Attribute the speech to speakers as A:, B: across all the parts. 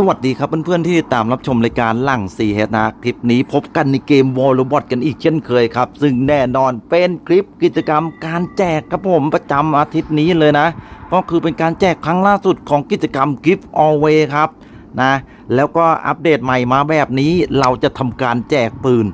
A: สวัสดีครับเพื่อนๆที่ตามรับชมรายการหลังสีเฮดนะคลิปนี้พบกันในเกมวอลล์บอลกันอีกเช่นเคยครับ ซึ่งแน่นอนเป็นคลิปกิจกรรมการแจกครับผมประจำอาทิตย์นี้เลยนะ ก็คือเป็นการแจกครั้งล่าสุดของกิจกรรม Gift Always ครับนะแล้วก็อัปเดตใหม่มาแบบนี้เราจะทำการแจกปืน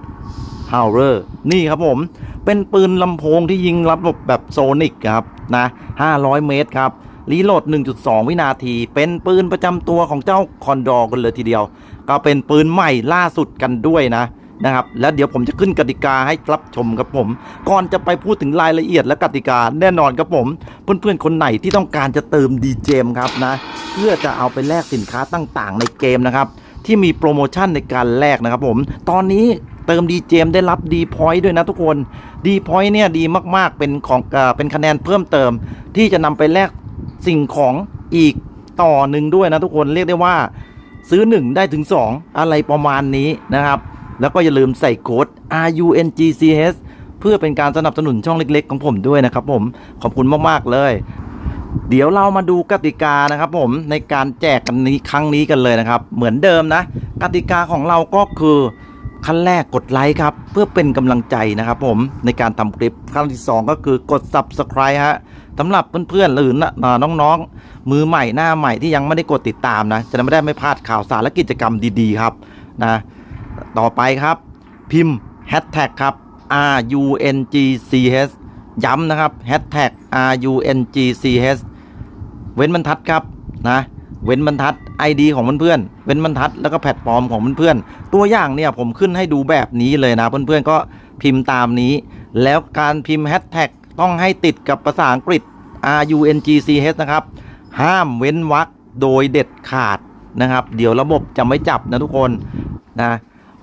A: ฮาวเ e อร์นี่ครับผม เป็นปืนลำโพงที่ยิงระบบแบบโซนิกครับนะ500 เมตรครับ รีโหลด 1.2 วินาที เป็นปืนประจำตัวของเจ้าคอนดอร์กันเลยทีเดียว ก็เป็นปืนใหม่ล่าสุดกันด้วยนะนะครับแล้วเดี๋ยวผมจะขึ้นกติกาให้รับชมครับผม ก่อนจะไปพูดถึงรายละเอียดและกติกาแน่นอนครับผม เพื่อนๆ คนไหนที่ต้องการจะเติมดีเจมครับนะ เพื่อจะเอาไปแลกสินค้าต่างๆ ในเกมนะครับ ที่มีโปรโมชั่นในการแลกนะครับผม ตอนนี้เติมดีเจมได้รับดีพอยต์ด้วยนะทุกคนดีพอยต์เนี่ยดีมากๆเป็นของเออเป็นคะแนนเพิ่มเติม ที่จะนำไปแลก สิ่งของอีกต่อหนึ่งด้วยนะทุกคนเรียกได้ว่าซื้อ 1 ได้ถึง 2 อะไรประมาณนี้นะครับ แล้วก็อย่าลืมใส่โค้ด RUNGCS เพื่อเป็นการสนับสนุนช่องเล็ก ๆ ของผมด้วยนะครับผมขอบคุณมาก ๆ เลย เดี๋ยวเรามาดูกติกานะครับผมในการแจกกันนี้ครั้งนี้กันเลยนะครับ เหมือนเดิมนะ กติกาของเราก็คือ ขั้นแรกกดไลค์ครับ เพื่อเป็นกำลังใจนะครับผมในการทำคลิปขั้นที่ 2 ก็คือกด subscribe ฮะสำหรับเพื่อนๆหรือน้องๆ มือใหม่หน้าใหม่ที่ยังไม่ได้กดติดตามนะ จะไม่ได้ไม่พลาดข่าวสารและกิจกรรมดีๆ ครับนะต่อไปครับ พิมพ์ hashtag ครับ R U N G C H ย้ำนะครับ hashtag R U N G C H เว้นบรรทัดครับนะเว้นบรรทัด ID ของเพื่อนๆเว้นบรรทัดแล้วก็แพลตฟอร์มของเพื่อนๆตัวอย่างเนี่ยผมขึ้นให้ดูแบบนี้เลยนะ เพื่อนๆก็พิมพ์ตามนี้ แล้วการพิมพ์แฮชแท็กต้องให้ติดกับภาษาอังกฤษ R U N G C H นะครับ ห้ามเว้นวรรคโดยเด็ดขาดนะครับ เดี๋ยวระบบจะไม่จับนะทุกคนนะ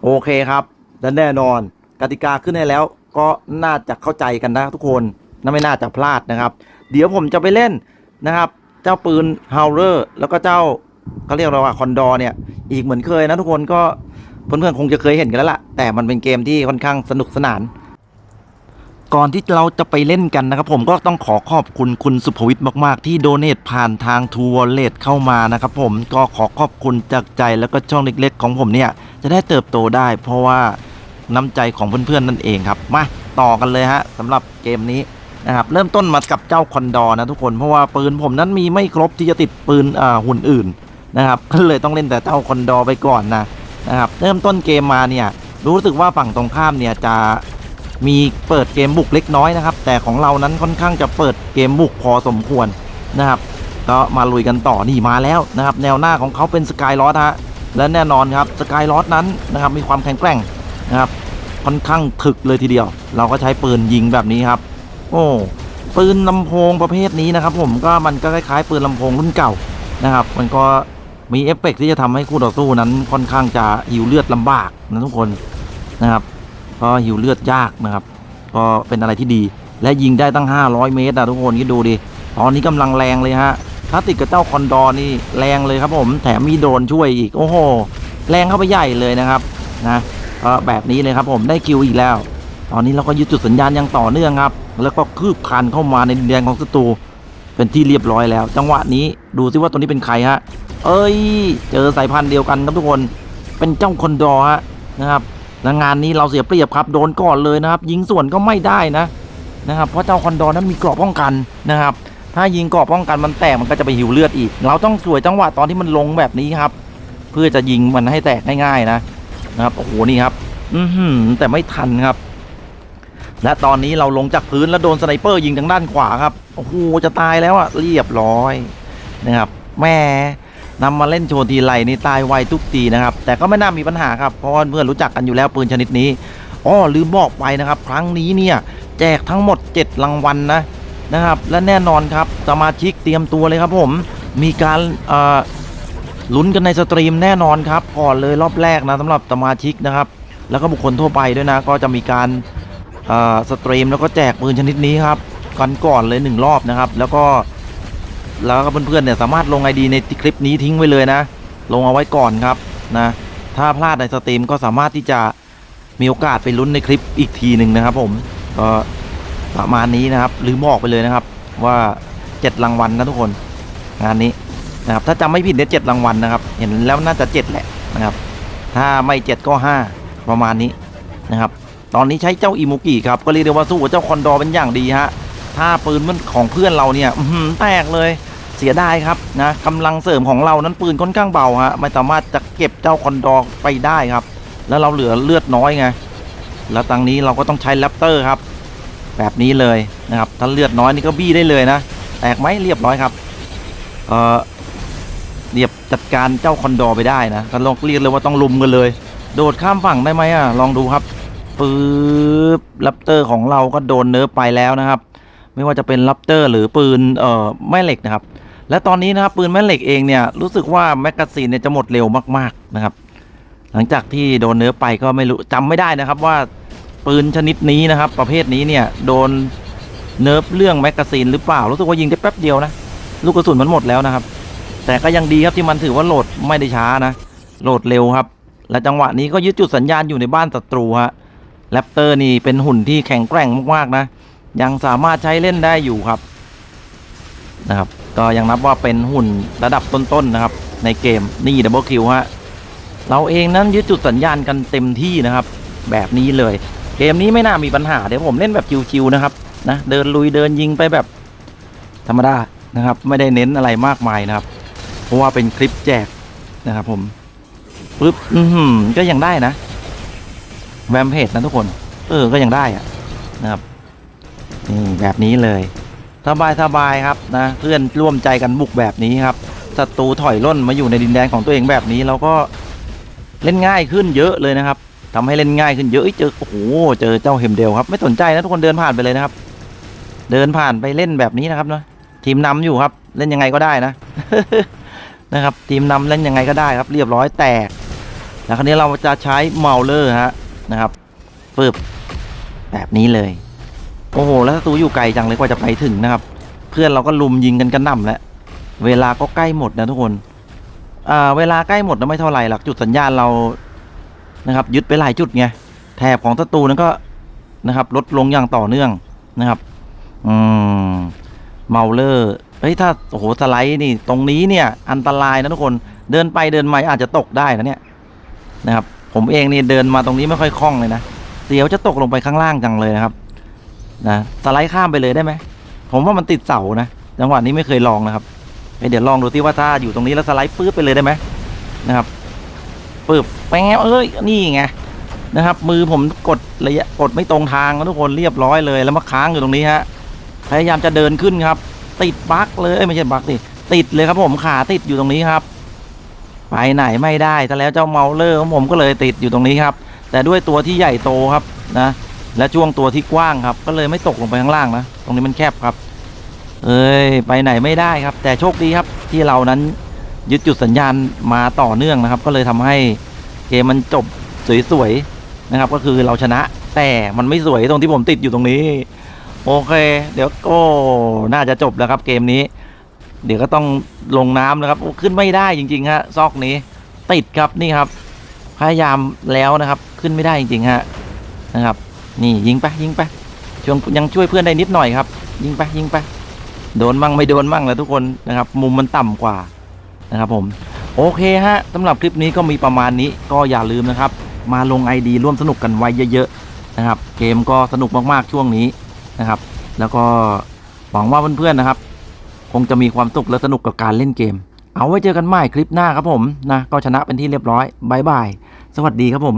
A: โอเคครับและแน่นอนกติกาขึ้นให้แล้วก็น่าจะเข้าใจกันนะทุกคนน่าไม่น่าจะพลาดนะครับ เดี๋ยวผมจะไปเล่นนะครับ เจ้าปืนฮาวเ e อร์แล้วก็เจ้า เขาเรียกเราว่าคอนดอร์เนี่ย อีกเหมือนเคยนะทุกคนก็เพื่อนๆคงจะเคยเห็นกันแล้วล่ะ แต่มันเป็นเกมที่ค่อนข้างสนุกสนาน ก่อนที่เราจะไปเล่นกันนะครับผมก็ต้องขอขอบคุณคุณสุภวิทย์มาก ๆ ที่โดเนทผ่านทางทูวอลเล็ตเข้ามานะครับผมก็ขอขอบคุณจากใจแล้วก็ช่องเล็ก ๆ ของผมเนี่ยจะได้เติบโตได้ เพราะว่าน้ำใจของเพื่อนๆนั่นเองครับมาต่อกันเลยฮะสำหรับเกมนี้นะครับเริ่มต้นมากับเจ้าคอนดอร์นะทุกคนเพราะว่าปืนผมนั้นมีไม่ครบที่จะติดปืนอ่าหุ่นอื่น นะครับก็เลยต้องเล่นแต่เจ้าคอนดอไปก่อนนะนะครับเริ่มต้นเกมมาเนี่ยรู้สึกว่าฝั่งตรงข้ามเนี่ยจะมีเปิดเกมบุกเล็กน้อยนะครับ แต่ของเรานั้นค่อนข้างจะเปิดเกมบุกพอสมควรนะครับ ก็มาลุยกันต่อนี่มาแล้วนะครับ แนวหน้าของเขาเป็นสกายลอสฮะและแน่นอนครับสกายลอสนั้นนะครับมีความแข็งแกร่งนะครับค่อนข้างถึกเลยทีเดียว เราก็ใช้ปืนยิงแบบนี้ครับ โอ้ปืนลำโพงประเภทนี้นะครับ ผมก็มันก็คล้ายๆปืนลำโพงรุ่นเก่านะครับ มันก็ มีเอฟเฟกต์ที่จะทำให้คู่ต่อสู้นั้นค่อนข้างจะหิวเลือดลำบากนะทุกคนนะครับก็หิวเลือดยากนะครับ ก็เป็นอะไรที่ดีและยิงได้ตั้ง 500 เมตรนะทุกคนคิดดูดิตอนนี้กำลังแรงเลยฮะถ้าติดกับเจ้าคอนดอนี่แรงเลยครับผมแถมมีโดนช่วยอีกโอ้โหแรงเข้าไปใหญ่เลยนะครับนะก็แบบนี้เลยครับผมได้คิวอีกแล้ว ตอนนี้เราก็ยึดจุดสัญญาณอย่างต่อเนื่องครับ แล้วก็คืบคานเข้ามาในดินแดนของศัตรูเป็นที่เรียบร้อยแล้ว จังหวะนี้ดูซิว่าตัวนี้เป็นใครฮะ เอ้ย เจอสายพันธุ์เดียวกันครับทุกคน เป็นเจ้าคอนดอร์ฮะนะครับและงานนี้เราเสียเปรียบครับ โดนก่อนเลยนะครับ ยิงส่วนก็ไม่ได้นะนะครับ เพราะเจ้าคอนดอร์นั้นมีเกราะป้องกันนะครับ ถ้ายิงเกราะป้องกันมันแตกมันก็จะไปหิวเลือดอีก เราต้องสวยจังหวะตอนที่มันลงแบบนี้ครับ เพื่อจะยิงมันให้แตกง่ายๆนะนะครับโอ้โหนี่ครับ อือหือแต่ไม่ทันครับ และตอนนี้เราลงจากพื้นแล้วโดนสไนเปอร์ยิงทางด้านขวาครับโอ้โหจะตายแล้วอะเรียบร้อยนะครับแม่ นำมาเล่นโชว์ทีไรนี่ตายไวทุกทีนะครับ แต่ก็ไม่น่ามีปัญหาครับ เพราะเพื่อนรู้จักกันอยู่แล้วปืนชนิดนี้อ้อลืมบอกไปนะครับ ครั้งนี้เนี่ยแจกทั้งหมด 7 รางวัลนะนะครับ และแน่นอนครับสมาชิกเตรียมตัวเลยครับผมมีการอ่อลุ้นกันในสตรีมแน่นอนครับก่อนเลยรอบแรกนะสำหรับสมาชิกนะครับ แล้วก็บุคคลทั่วไปด้วยนะ ก็จะมีการอ่อสตรีมแล้วก็แจกปืนชนิดนี้ครับกันก่อนเลยหนึ่งรอบนะครับ แล้วก็ แล้วก็เพื่อนๆเนี่ยสามารถลงไอดีในคลิปนี้ทิ้งไว้เลยนะ ลงเอาไว้ก่อนครับนะถ้าพลาดในสตรีมก็สามารถที่จะมีโอกาสไปลุ้นในคลิปอีกทีหนึ่งนะครับ ผมก็ประมาณนี้นะครับหรือบอกไปเลยนะครับว่าเจ็ดรางวัลนะทุกคนงานนี้นะครับถ้าจำไม่ผิดเนี่ยเจ็ดรางวัลนะครับ เห็นแล้วน่าจะเจ็ดแหละนะครับ ถ้าไม่เจ็ดก็ห้าประมาณนี้นะครับ ตอนนี้ใช้เจ้าอิมุกิครับก็เรียกได้ว่าสู้กับเจ้าคอนดอร์เป็นอย่างดีฮะถ้าปืนมันของเพื่อนเราเนี่ยแตกเลย เสียดายครับนะกำลังเสริมของเรานั้นปืนค่อนข้างเบาฮะไม่สามารถจะเก็บเจ้าคอนดอร์ไปได้ครับ แล้วเราเหลือเลือดน้อยไงแล้วตังนี้เราก็ต้องใช้แรปเตอร์ครับ แบบนี้เลยนะครับถ้าเลือดน้อยนี่ก็บี้ได้เลยนะแตกไหมเรียบร้อยครับเออเรียบจัดการเจ้าคอนดอร์ไปได้นะก็ลองเรียกเลยว่าต้องลุมกันเลย โดดข้ามฝั่งได้ไหมอะลองดูครับปึ๊บแรปเตอร์ของเราก็โดนเนิร์ฟไปแล้วนะครับ ไม่ว่าจะเป็นแรปเตอร์หรือปืนเอ่อแม่เหล็กนะครับ และตอนนี้นะครับปืนแม่เหล็กเองเนี่ยรู้สึกว่าแมกกาซีนเนี่ยจะหมดเร็วมากๆนะครับ หลังจากที่โดนเนิร์ฟไปก็ไม่รู้จำไม่ได้นะครับว่าปืนชนิดนี้นะครับ ประเภทนี้เนี่ยโดนเนิร์ฟเรื่องแมกกาซีนหรือเปล่า รู้สึกว่ายิงได้แป๊บเดียวนะลูกกระสุนมันหมดแล้วนะครับ แต่ก็ยังดีครับที่มันถือว่าโหลดไม่ได้ช้านะโหลดเร็วครับ และจังหวะนี้ก็ยึดจุดสัญญาณอยู่ในบ้านศัตรูฮะแรปเตอร์นี่เป็นหุ่นที่แข็งแกร่งมากๆนะ ยังสามารถใช้เล่นได้อยู่ครับนะครับ ก็ยังนับว่าเป็นหุ่นระดับต้นๆนะครับ ในเกมนี่ดับเบิลคิวฮะเราเองนั้นยึดจุดสัญญาณกันเต็มที่นะครับ แบบนี้เลย เกมนี้ไม่น่ามีปัญหา เดี๋ยวผมเล่นแบบชิวๆนะครับนะเดินลุยเดินยิงไปแบบธรรมดานะครับ ไม่ได้เน้นอะไรมากมายนะครับ เพราะว่าเป็นคลิปแจกนะครับผมปึ๊บอือก็ยังได้นะแวมเพจนะทุกคน เออก็ยังได้อะนะครับนี่แบบนี้เลย สบายสบายครับนะเพื่อนร่วมใจกันบุกแบบนี้ครับศัตรูถอยร่นมาอยู่ในดินแดนของตัวเองแบบนี้เราก็เล่นง่ายขึ้นเยอะเลยนะครับทำให้เล่นง่ายขึ้นเยอะเจอโอ้โหเจอเจ้าเฮมเดลครับ ไม่สนใจนะทุกคนเดินผ่านไปเลยนะครับ เดินผ่านไปเล่นแบบนี้นะครับเนาะทีมนำอยู่ครับ เล่นยังไงก็ได้นะนะครับ ทีมนำเล่นยังไงก็ได้ครับ เรียบร้อยแตกแล้วคราวนี้เราจะใช้เมาเลอร์ฮะนะครับฟึบแบบนี้เลย โอ้โห แล้วศัตรูอยู่ไกลจังเลยกว่าจะไปถึงนะครับ เพื่อนเราก็ลุมยิงกันกระหน่ำแล้ว เวลาก็ใกล้หมดนะทุกคนอ่าเวลาใกล้หมดนะไม่เท่าไหร่หลักจุดสัญญาณเรานะครับ ยึดไปหลายจุดไงแถบของศัตรูนั้นก็นะครับ ลดลงอย่างต่อเนื่องนะครับ อืมเมาเลอร์เฮ้ยถ้าโอ้โหสไลด์นี่ ตรงนี้เนี่ย อันตรายนะทุกคนเดินไปเดินมาอาจจะตกได้นะเนี่ยนะครับ ผมเองนี่เดินมาตรงนี้ไม่ค่อยคล่องเลยนะเสียวจะตกลงไปข้างล่างจังเลยนะครับ นะสไลด์ข้ามไปเลยได้ไหมผมว่ามันติดเสานะจังหวะนี้ไม่เคยลองนะครับเเดี๋ยวลองดูที่ว่าถ้าอยู่ตรงนี้แล้วสไลด์ปื๊บไปเลยได้ไหมนะครับปื๊บแป๊บเอ้ยนี่ไงนะครับ มือผมกดระยะกดไม่ตรงทางทุกคนเรียบร้อยเลยแล้วมาค้างอยู่ตรงนี้ฮะพยายามจะเดินขึ้นครับ ติดบั๊กเลยเอ้ยไม่ใช่บั๊กสิติดเลยครับผมขาติดอยู่ตรงนี้ครับ ไปไหนไม่ได้แต่แล้วเจ้าเมาเลอร์ของผมก็เลยติดอยู่ตรงนี้ครับ แต่ด้วยตัวที่ใหญ่โตครับนะ และช่วงตัวที่กว้างครับ ก็เลยไม่ตกลงไปข้างล่างนะ ตรงนี้มันแคบครับ เอ้ยไปไหนไม่ได้ครับ แต่โชคดีครับที่เรานั้นยึดจุดสัญญาณมาต่อเนื่องนะครับ ก็เลยทำให้เกมมันจบสวยๆนะครับ ก็คือเราชนะ แต่มันไม่สวยตรงที่ผมติดอยู่ตรงนี้ โอเค เดี๋ยวก็น่าจะจบแล้วครับเกมนี้ เดี๋ยวก็ต้องลงน้ำนะครับโอ้ขึ้นไม่ได้จริงๆฮะซอกนี้ ติดครับนี่ครับ พยายามแล้วนะครับ ขึ้นไม่ได้จริงๆฮะนะครับ นี่ยิงไปยิงไปช่วงยังช่วยเพื่อนได้นิดหน่อยครับ ยิงไปยิงไปโดนมั่งไม่โดนมั่งแหละทุกคนนะครับ มุมมันต่ำกว่านะครับผม โอเคฮะสำหรับคลิปนี้ก็มีประมาณนี้ก็อย่าลืมนะครับ มาลง ID ร่วมสนุกกันไว้เยอะๆนะครับ เกมก็สนุกมากๆช่วงนี้นะครับ แล้วก็หวังว่าเพื่อนๆนะครับ คงจะมีความสุขและสนุกกับการเล่นเกม เอาไว้เจอกันใหม่คลิปหน้าครับผมนะก็ชนะเป็นที่เรียบร้อยบายบายสวัสดีครับผม